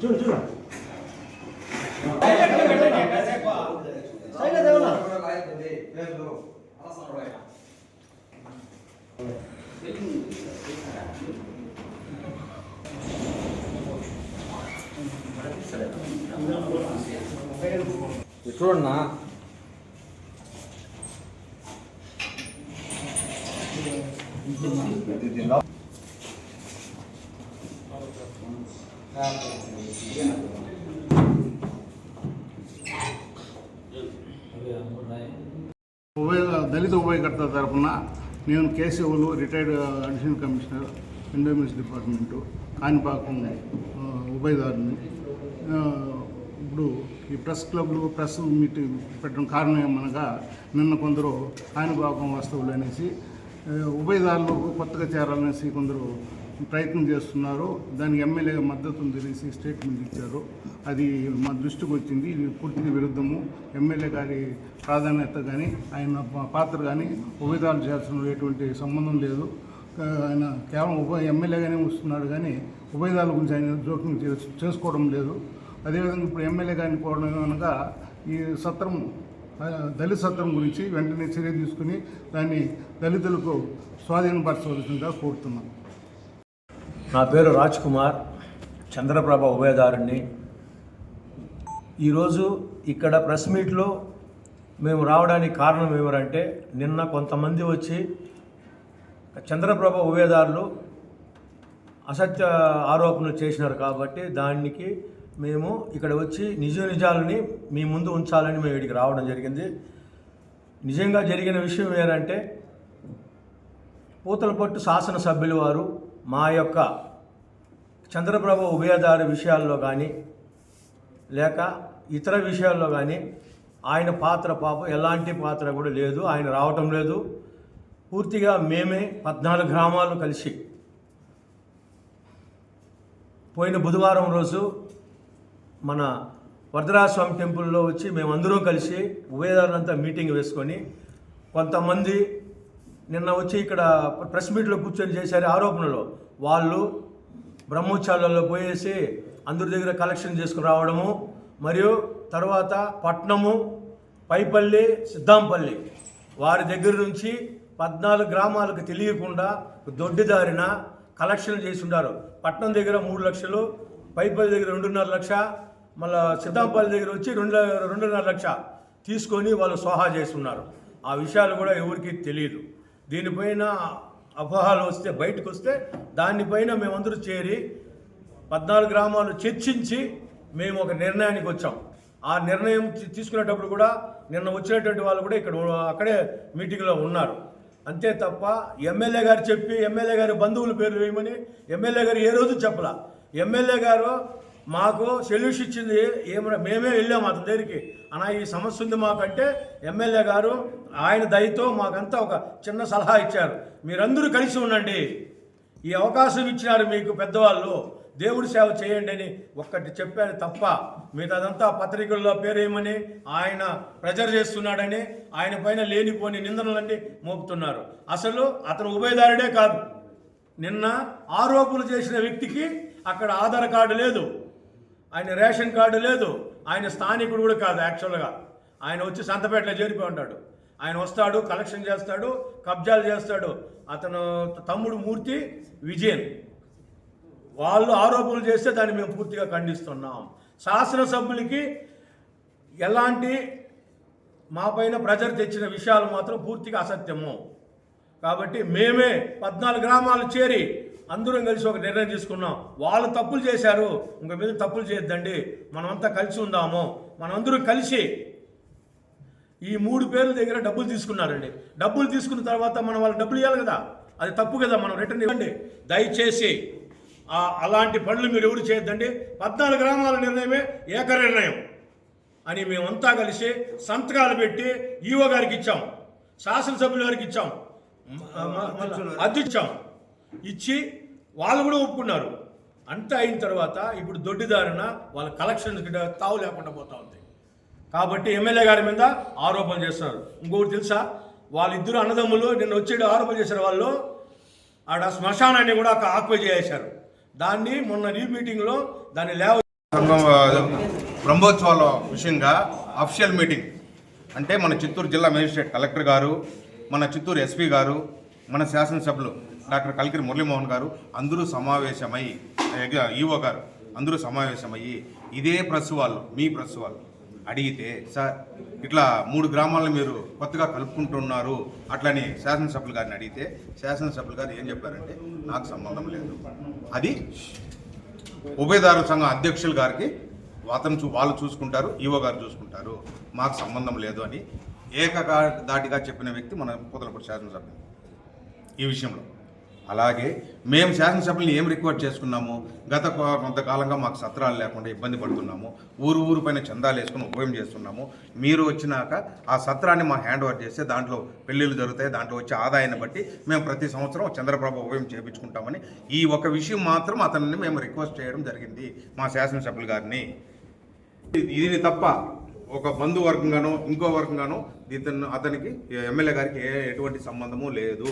చూడు చూడు చూడన్నా ఉభయ దళిత ఉభయకర్త తరఫున నేను Keshavulu retired additional commissioner endowments department Kanipakam uh, ఉభయదారుని ఇప్పుడు ఈ ప్రెస్ క్లబ్లు ప్రెస్ మీటింగ్ పెట్టడం కారణం ఏమనగా నిన్న కొందరు కాణిపాకం వస్తువులు అనేసి ఉభయదారులు కొత్తగా చేరాలనేసి కొందరు ప్రయత్నం చేస్తున్నారు. దానికి ఎమ్మెల్యే మద్దతు తెలిసి స్టేట్మెంట్ ఇచ్చారు. అది మా దృష్టికి వచ్చింది. ఇది పూర్తిగా విరుద్ధము. ఎమ్మెల్యే గారి ప్రాధాన్యత కానీ ఆయన పాత్ర కానీ ఉభయదాలు చేయాల్సిన ఎటువంటి సంబంధం లేదు. ఆయన కేవలం ఉప ఎమ్మెల్యేగానే వస్తున్నాడు కానీ ఉభయదాల గురించి ఆయన జోక్యం చేసుకోవడం లేదు. అదేవిధంగా ఇప్పుడు ఎమ్మెల్యే గారిని కోరడం అనగా ఈ సత్రం దళిత సత్రం గురించి వెంటనే చర్య తీసుకుని దాన్ని దళితులకు స్వాధీనపరచవలసిందిగా కోరుతున్నాం. నా పేరు రాజ్ కుమార్ చంద్రప్రభ ఉభయదారుణ్ణి. ఈరోజు ఇక్కడ ప్రెస్ మీట్లో మేము రావడానికి కారణం ఏమరంటే నిన్న కొంతమంది వచ్చి చంద్రప్రభ ఉభయదారులు అసత్య ఆరోపణలు చేసినారు కాబట్టి దానికి మేము ఇక్కడ వచ్చి నిజ నిజాలని మీ ముందు ఉంచాలని మేము ఇక్కడికి రావడం జరిగింది. నిజంగా జరిగిన విషయం ఏంటంటే పూతలపట్టు శాసనసభ్యులు వారు మా యొక్క చంద్రప్రభ ఉభయదారి విషయాల్లో కానీ లేక ఇతర విషయాల్లో కానీ ఆయన పాత్ర పాపం ఎలాంటి పాత్ర కూడా లేదు ఆయన రావటం లేదు. పూర్తిగా మేమే పద్నాలుగు గ్రామాలు కలిసి పోయిన బుధవారం రోజు మన వరదరాజస్వామి టెంపుల్లో వచ్చి మేమందరం కలిసి ఉభయదారులంతా మీటింగ్ వేసుకొని కొంతమంది నిన్న వచ్చి ఇక్కడ ప్రెస్ మీట్లో కూర్చొని చేశారు ఆరోపణలు. వాళ్ళు బ్రహ్మోత్సవాలలో పోయేసి అందరి దగ్గర కలెక్షన్ చేసుకుని రావడము మరియు తర్వాత పట్నము పైపల్లి సిద్ధాంపల్లి వారి దగ్గర నుంచి పద్నాలుగు గ్రామాలకు తెలియకుండా దొడ్డిదారిన కలెక్షన్ చేసి ఉండారు పట్నం దగ్గర మూడు లక్షలు పైపల్లి దగ్గర రెండున్నర లక్ష మళ్ళా సిద్ధాంపల్లి దగ్గర వచ్చి రెండు రెండున్నర లక్ష తీసుకొని వాళ్ళు సోహా చేసి ఉన్నారు ఆ విషయాలు కూడా ఎవరికి తెలియదు. దీనిపైన అపోహాలు వస్తే బయటకు వస్తే దానిపైన మేమందరూ చేరి పద్నాలుగు గ్రామాలు చర్చించి మేము ఒక నిర్ణయానికి వచ్చాం. ఆ నిర్ణయం తీసుకునేటప్పుడు కూడా నిన్న వచ్చినటువంటి వాళ్ళు కూడా ఇక్కడ అక్కడే మీటింగ్లో ఉన్నారు. అంతే తప్ప ఎమ్మెల్యే గారు చెప్పి ఎమ్మెల్యే గారి బంధువుల పేర్లు వేయమని ఎమ్మెల్యే గారు ఏ రోజు చెప్పలా. ఎమ్మెల్యే గారు మాకు సొల్యూషన్ ఇచ్చింది ఏమైనా మేమే వెళ్ళాము అతని దగ్గరికి. అన్న ఈ సమస్య ఉంది మాకంటే ఎమ్మెల్యే గారు ఆయన దయతో మాకంతా ఒక చిన్న సలహా ఇచ్చారు. మీరందరూ కలిసి ఉండండి. ఈ అవకాశం ఇచ్చినారు మీకు పెద్దవాళ్ళు. దేవుడి సేవ చేయండి అని ఒక్కటి చెప్పారు తప్ప మిగతాదంతా పత్రికల్లో పేరేమని ఆయన ప్రెజర్ చేస్తున్నాడని ఆయన పైన లేనిపోని నిందనలన్నీ మోపుతున్నారు. అసలు అతను ఉభయదారుడే కాదు. నిన్న ఆరోపణలు చేసిన వ్యక్తికి అక్కడ ఆధార్ కార్డు లేదు. ఆయన రేషన్ కార్డు లేదు. ఆయన స్థానికుడు కూడా కాదు యాక్చువల్గా ఆయన వచ్చి సంతపేటలో చేరిపోయి ఉంటాడు. ఆయన వస్తాడు కలెక్షన్ చేస్తాడు కబ్జాలు చేస్తాడు. అతను తమ్ముడు మూర్తి విజయన్. వాళ్ళు ఆరోపణలు చేస్తే దాన్ని మేము పూర్తిగా ఖండిస్తున్నాం. శాసనసభ్యులకి ఎలాంటి మా పైన ప్రెజర్ తెచ్చిన విషయాలు మాత్రం పూర్తిగా అసత్యము. కాబట్టి మేమే పద్నాలుగు గ్రామాలు చేరి అందరం కలిసి ఒక నిర్ణయం తీసుకున్నాం. వాళ్ళు తప్పులు చేశారు. ఇంక మీద తప్పులు చేయొద్దండి. మనమంతా కలిసి ఉందాము. మనమందరం కలిసి ఈ మూడు పేర్ల దగ్గర డబ్బులు తీసుకున్నారండి. డబ్బులు తీసుకున్న తర్వాత మనం వాళ్ళకి డబ్బులు ఇవ్వాలి కదా. అది తప్పు కదా మనం రిటర్న్ ఇవ్వండి. దయచేసి ఆ అలాంటి పనులు మీరు ఎవరు చేయొద్దండి. పద్నాలుగు గ్రామాల నిర్ణయమే ఏక నిర్ణయం అని మేమంతా కలిసి సంతకాలు పెట్టి ఈవో గారికి ఇచ్చాం. శాసనసభ్యుల గారికి ఇచ్చాం. మళ్ళా అధ్యక్షం ఇచ్చి వాళ్ళు కూడా ఒప్పుకున్నారు. అంతా అయిన తర్వాత ఇప్పుడు దొడ్డిదారిన వాళ్ళ కలెక్షన్స్ తావు లేకుండా పోతా ఉంది. కాబట్టి ఎమ్మెల్యే గారి మీద ఆరోపణ చేస్తున్నారు. ఇంకొకటి తెలుసా? వాళ్ళిద్దరు అన్నదమ్ములు నిన్న వచ్చేడు ఆరోపణ చేశారు వాళ్ళు. ఆడ శ్మశానాన్ని కూడా ఆక్వై చేశారు. దాన్ని మొన్న రీ మీటింగ్లో దాన్ని లేవ బ్రహ్మోత్సవాల విషయంగా అఫిషియల్ మీటింగ్ అంటే మన చిత్తూరు జిల్లా మేజిస్ట్రేట్ కలెక్టర్ గారు మన చిత్తూరు ఎస్పీ గారు మన శాసనసభ్యులు. డాక్టర్ కలికిరి మురళీమోహన్ గారు అందరూ సమావేశమై ఈవో గారు అందరూ సమావేశమయ్యి ఇదే ప్రెస్ వాళ్ళు మీ ప్రెస్ వాళ్ళు అడిగితే సార్ ఇట్లా మూడు గ్రామాలను మీరు కొత్తగా కలుపుకుంటున్నారు అట్లని శాసనసభ్యులు గారిని అడిగితే శాసనసభ్యులు గారు ఏం చెప్పారంటే నాకు సంబంధం లేదు. అది ఉభయదారు సంఘం అధ్యక్షులు గారికి అతను చూ వాళ్ళు చూసుకుంటారు ఈవో గారు చూసుకుంటారు మాకు సంబంధం లేదు అని ఏకగా దాటిగా చెప్పిన వ్యక్తి మన పూతలపూడి శాసనసభ్యులు ఈ విషయంలో. అలాగే మేము శాసనసభ్యుల్ని ఏం రిక్వెస్ట్ చేసుకున్నాము గత కొంతకాలంగా మాకు సత్రాలు లేకుండా ఇబ్బంది పడుతున్నాము ఊరు ఊరు పైన చందాలు వేసుకుని ఉపయోగం చేస్తున్నాము. మీరు వచ్చినాక ఆ సత్రాన్ని మా హ్యాండ్ ఓవర్ చేస్తే దాంట్లో పెళ్ళిళ్ళు జరుగుతాయి దాంట్లో వచ్చే ఆదాయాన్ని బట్టి మేము ప్రతి సంవత్సరం చంద్రప్రభ ఉపయోగం చేయించుకుంటామని ఈ ఒక విషయం మాత్రం అతన్ని మేము రిక్వెస్ట్ చేయడం జరిగింది మా శాసనసభ్యులు గారిని. ఇది తప్ప ఒక బంధువర్గంగానో ఇంకో వర్గంగానో ఇతను అతనికి ఎమ్మెల్యే గారికి ఏ ఎటువంటి సంబంధము లేదు.